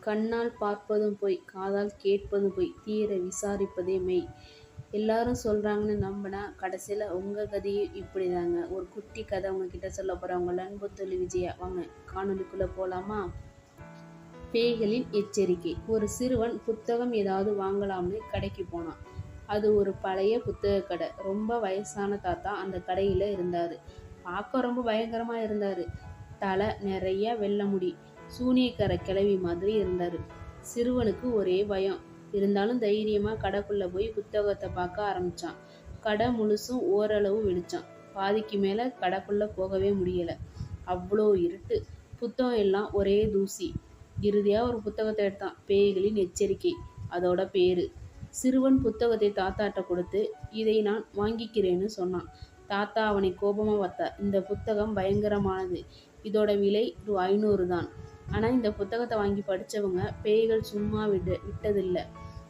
கண்ணால் பார்ப்பதும் பொய் காதால் கேட்பதும் பொய் தீர விசாரிப்பதே மெய். எல்லாரும் சொல்கிறாங்கன்னு நம்பினா கடைசியில் உங்கள் கதையும் இப்படி தாங்க ஒரு குட்டி கதை உங்ககிட்ட சொல்ல போகிறேன் உங்கள் அன்பு தொழில் விஜயா. வாங்க காணொலிக்குள்ளே போகலாமா பேய்களின் எச்சரிக்கை. ஒரு சிறுவன் புத்தகம் ஏதாவது வாங்கலாம்னு கடைக்கு போனான். அது ஒரு பழைய புத்தக கடை. ரொம்ப வயசான தாத்தா அந்த கடையில் இருந்தார். பார்க்க ரொம்ப பயங்கரமாக இருந்தார். தலை நிறைய வெள்ளை முடி. சூனியக்கார கிளவி மாதிரி இருந்தார். சிறுவனுக்கு ஒரே பயம். இருந்தாலும் தைரியமாக கடைக்குள்ளே போய் புத்தகத்தை பார்க்க ஆரம்பித்தான் கடை முழுசும் ஓரளவு வெளிச்சான் பாதிக்கு மேலே கடைக்குள்ளே போகவே முடியலை. அவ்வளோ இருட்டு. புத்தகம் எல்லாம் ஒரே தூசி. இறுதியாக ஒரு புத்தகத்தை எடுத்தான். பேய்களின் எச்சரிக்கை. அதோட பேர். சிறுவன் புத்தகத்தை தாத்தாட்ட கொடுத்து இதை நான் வாங்கிக்கிறேன்னு சொன்னான். தாத்தா அவனை கோபமாக பார்த்தா இந்த புத்தகம் பயங்கரமானது. இதோட விலை ரூ ஐநூறு தான். ஆனால் இந்த புத்தகத்தை வாங்கி படித்தவங்க பேய்கள் சும்மா விட்டு விட்டதில்லை.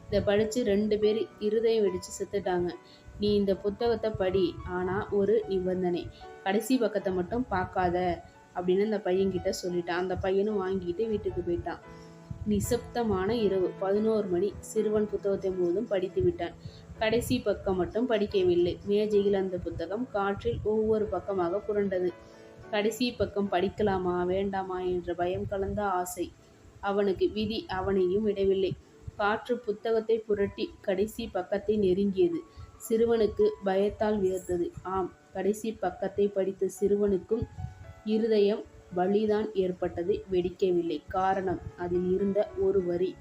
இதை படித்து ரெண்டு பேர் இருதயம் வெடித்து செத்துட்டாங்க. நீ இந்த புத்தகத்தை படி. ஆனால் ஒரு நிபந்தனை. கடைசி பக்கத்தை மட்டும் பார்க்காத அப்படின்னு அந்த பையன்கிட்ட சொல்லிட்டான். அந்த பையனும் வாங்கிட்டு வீட்டுக்கு போயிட்டான். நிசப்தமான இரவு. பதினோரு மணி. சிறுவன் புத்தகத்தை முழுவதும் படித்து விட்டான். கடைசி பக்கம் மட்டும் படிக்கவில்லை. மேஜையில் அந்த புத்தகம் காற்றில் ஒவ்வொரு பக்கமாக புரண்டது. கடைசி பக்கம் படிக்கலாமா வேண்டாமா என்ற பயம் கலந்த ஆசை. அவனுக்கு விதி அவனையும் விடவில்லை. காற்று புத்தகத்தை புரட்டி கடைசி பக்கத்தை நெருங்கியது. சிறுவனுக்கு பயத்தால் வியர்த்தது. ஆம் கடைசி பக்கத்தை படித்த சிறுவனுக்கும் இருதயம் வலிதான் ஏற்பட்டது. வெடிக்கவில்லை. காரணம் அதில் இருந்த ஒரு வரி.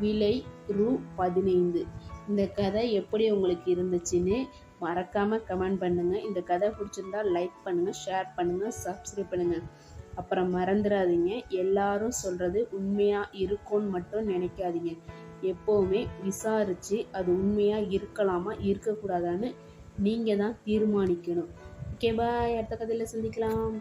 விலை ரூ. பதினைந்து. இந்த கதை எப்படி உங்களுக்கு இருந்துச்சுன்னு மறக்காமல் கமெண்ட் பண்ணுங்கள் இந்த கதை பிடிச்சிருந்தா லைக் பண்ணுங்கள் ஷேர் பண்ணுங்கள் சப்ஸ்கிரைப் பண்ணுங்கள் அப்புறம் மறந்துடாதீங்க. எல்லாரும் சொல்கிறது உண்மையாக இருக்கும்னு மட்டும் நினைக்காதீங்க. எப்போவுமே விசாரித்து அது உண்மையாக இருக்கலாமா இருக்கக்கூடாதான்னு நீங்கள் தான் தீர்மானிக்கணும். ஓகே பாய் அடுத்த கதையில் சந்திக்கலாம்.